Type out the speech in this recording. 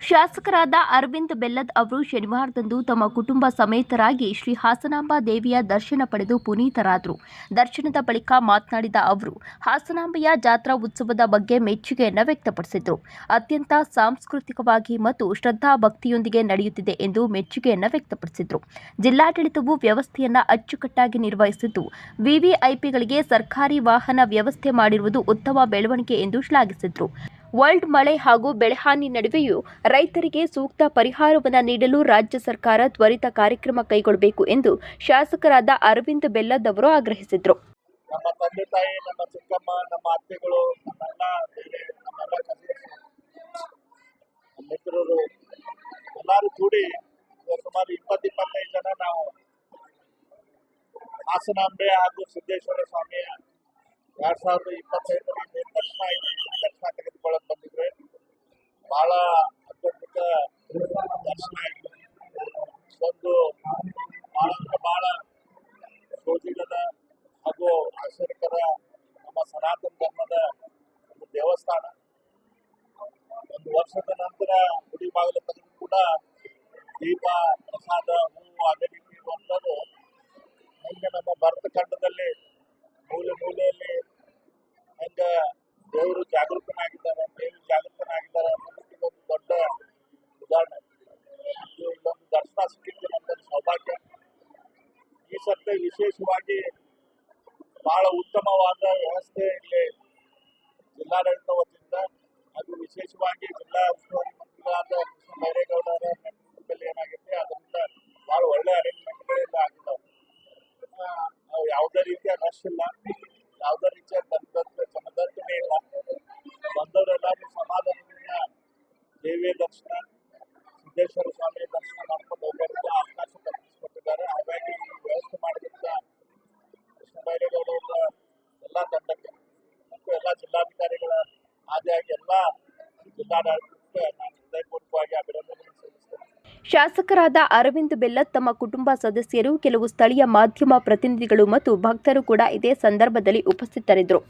ಶಾಸಕರಾದ ಅರವಿಂದ್ ಬೆಲ್ಲದ್ ಅವರು ಶನಿವಾರದಂದು ತಮ್ಮ ಕುಟುಂಬ ಸಮೇತರಾಗಿ ಶ್ರೀ ಹಾಸನಾಂಬ ದೇವಿಯ ದರ್ಶನ ಪಡೆದು ಪುನೀತರಾದರು. ದರ್ಶನದ ಬಳಿಕ ಮಾತನಾಡಿದ ಅವರು, ಹಾಸನಾಂಬೆಯ ಜಾತ್ರಾ ಉತ್ಸವದ ಬಗ್ಗೆ ಮೆಚ್ಚುಗೆಯನ್ನು ವ್ಯಕ್ತಪಡಿಸಿದರು. ಅತ್ಯಂತ ಸಾಂಸ್ಕೃತಿಕವಾಗಿ ಮತ್ತು ಶ್ರದ್ಧಾ ಭಕ್ತಿಯೊಂದಿಗೆ ನಡೆಯುತ್ತಿದೆ ಎಂದು ಮೆಚ್ಚುಗೆಯನ್ನು ವ್ಯಕ್ತಪಡಿಸಿದರು. ಜಿಲ್ಲಾಡಳಿತವು ವ್ಯವಸ್ಥೆಯನ್ನು ಅಚ್ಚುಕಟ್ಟಾಗಿ ನಿರ್ವಹಿಸಿದ್ದು, ವಿವಿಐಪಿಗಳಿಗೆ ಸರ್ಕಾರಿ ವಾಹನ ವ್ಯವಸ್ಥೆ ಮಾಡಿರುವುದು ಉತ್ತಮ ಬೆಳವಣಿಗೆ ಎಂದು ಶ್ಲಾಘಿಸಿದರು. ವರ್ಲ್ಡ್ ಮಳೆ ಹಾಗೂ ಬೆಳೆಹಾನಿ ನಡುವೆಯೂ ರೈತರಿಗೆ ಸೂಕ್ತ ಪರಿಹಾರವನ್ನು ನೀಡಲು ರಾಜ್ಯ ಸರ್ಕಾರ ತ್ವರಿತ ಕಾರ್ಯಕ್ರಮ ಕೈಗೊಳ್ಳಬೇಕು ಎಂದು ಶಾಸಕರಾದ ಅರವಿಂದ್ ಬೆಲ್ಲದ್ ಅವರು ಆಗ್ರಹಿಸಿದರು. ನಮ್ಮ ತಾಯಿ, ನಮ್ಮ ಚಿಕ್ಕಮ್ಮ, ನಮ್ಮ ಅತ್ತೆಗಳು ನಮ್ಮೆಲ್ಲ ನಮ್ಮೆಲ್ಲ ಮಿತ್ರರು ಎಲ್ಲರೂ ಕೂಡಿ ಸುಮಾರು ಇಪ್ಪತ್ತು ಇಪ್ಪತ್ತೈದು ಜನ ನಾವು ಹಾಸನಾಂಬೆ ಹಾಗೂ ಸಿದ್ದೇಶ್ವರ ಸ್ವಾಮಿಯ ಎರಡ್ ಸಾವಿರದ ಇಪ್ಪತ್ತೈದರಲ್ಲಿ ಏನು ದರ್ಶನ ಇದೆ ಈ ದರ್ಶನ ತೆಗೆದುಕೊಳ್ಳಕ್ ಬಂದಿದ್ರೆ ಬಹಳ ಅತ್ಯದ್ಭುತ ದರ್ಶನ ಆಯಿತು ಒಂದು ಬಹಳ ಬಹಳ ಸೋಜಿಗದ ಹಾಗೂ ಆಶ್ಚರ್ಯಕರ ನಮ್ಮ ಸನಾತನ ಧರ್ಮದ ಒಂದು ದೇವಸ್ಥಾನ. ಒಂದು ವರ್ಷದ ನಂತರ ಗುಡಿ ಬಾಗಿಲು ಕೂಡ ದೀಪ, ಪ್ರಸಾದ, ಹೂವು ಅದೇ ಸೌಭಾಗ್ಯ ಈ ಸರ್ತಿ ವಿಶೇಷವಾಗಿ ಬಹಳ ಉತ್ತಮವಾದ ವ್ಯವಸ್ಥೆ ಇಲ್ಲಿ ಜಿಲ್ಲಾಡಳಿತ ವತಿಯಿಂದ ಅದು ವಿಶೇಷವಾಗಿ ಜಿಲ್ಲಾ ಉಸ್ತುವಾರಿ ಮಂತ್ರಿಗಳಾದ ಕೃಷ್ಣ ಬೈರೇಗೌಡರ ನೇತೃತ್ವದಲ್ಲಿ ಏನಾಗಿದೆ ಅದರಿಂದ ಬಹಳ ಒಳ್ಳೆ ಅರೇಂಜ್ಮೆಂಟ್ಗಳೆಲ್ಲ ಆಗಿದ್ದಾವೆ. ಯಾವುದೇ ರೀತಿಯ ರಶ್ ಇಲ್ಲ. ಯಾವುದೇ ರೀತಿಯ ಜನದತ್ತ ಜನದಟ್ಟಣೆ ಇಲ್ಲ. ಬಂದವರೆಲ್ಲರೂ ಸಮಾಧಾನದಿಂದ ದೇವಿಯ ದರ್ಶನ ಸಿದ್ದೇಶ್ವರ ಸ್ವಾಮಿ ದರ್ಶನ ಮಾಡ್ಕೊಂಡು ಹೋಗೋದಕ್ಕೆ ಅವಕಾಶ ಕಲ್ಪಿಸಿಕೊಟ್ಟಿದ್ದಾರೆ ಹಾಗಾಗಿ ಈ ವ್ಯವಸ್ಥೆ ಮಾಡಿದಂತ ಕೃಷ್ಣ ಬೈರೇಗೌಡರ ಎಲ್ಲ ತಂಡಕ್ಕೆ ಮತ್ತು ಎಲ್ಲ ಜಿಲ್ಲಾಧಿಕಾರಿಗಳ ಆದಿಯಾಗಿ ಎಲ್ಲ ಜಿಲ್ಲಾಡಳಿತಕ್ಕೆ ನಾನು ಹೃದಯಪೂರ್ವಕವಾಗಿ ಅಭಿನಂದನೆ ಸಲ್ಲಿಸ್ತೇನೆ ಶಾಸಕರಾದ ಅರವಿಂದ್ ಬೆಲ್ಲತ್ ತಮ್ಮ ಕುಟುಂಬ ಸದಸ್ಯರು, ಕೆಲವು ಸ್ಥಳೀಯ ಮಾಧ್ಯಮ ಪ್ರತಿನಿಧಿಗಳು ಮತ್ತು ಭಕ್ತರು ಕೂಡ ಇದೇ ಸಂದರ್ಭದಲ್ಲಿ ಉಪಸ್ಥಿತರಿದ್ದರು.